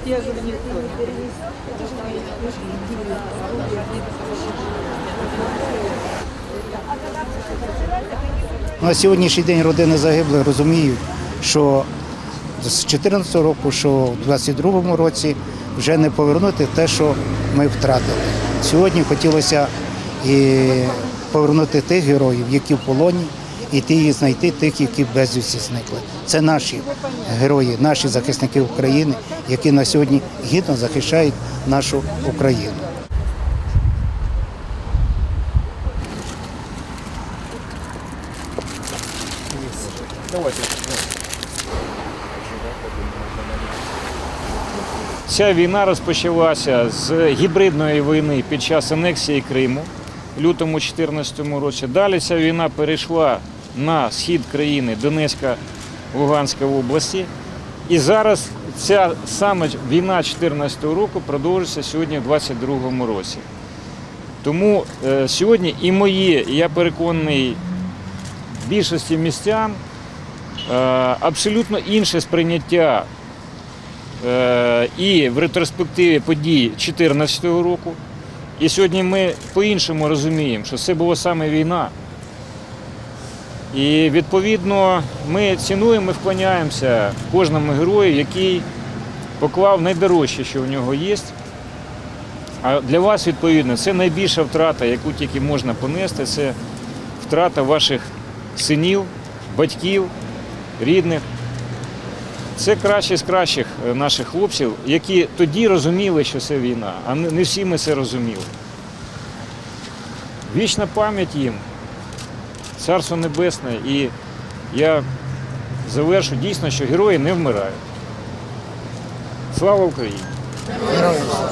Вот я говорю, никто. На сьогоднішній день родини загиблих розуміють, що з 2014 року, що в 2022 році вже не повернути те, що ми втратили. Сьогодні хотілося і повернути тих героїв, які в полоні, і ті знайти тих, які безвісті зникли. Це наші герої, наші захисники України, які на сьогодні гідно захищають нашу Україну. Ця війна розпочалася з гібридної війни під час анексії Криму в лютому 2014 році. Далі ця війна перейшла на схід країни Донецька, Луганська області. І зараз ця саме війна 2014 року продовжується сьогодні в 2022 році. Тому е, сьогодні і моє, я переконаний, більшості містян е, абсолютно інше сприйняття е, і в ретроспективі подій 2014 року. І сьогодні ми по-іншому розуміємо, що це була саме війна. І відповідно ми цінуємо і вклоняємося кожному герою, який поклав найдорожче, що в нього є. А для вас, відповідно, це найбільша втрата, яку тільки можна понести, це втрата ваших синів, батьків, рідних. Це кращі з кращих е, наших хлопців, які тоді розуміли, що це війна, а не всі ми це розуміли. Вічна пам'ять їм, царство небесне, і я завершу дійсно, що герої не вмирають. Слава Україні! Героям слава!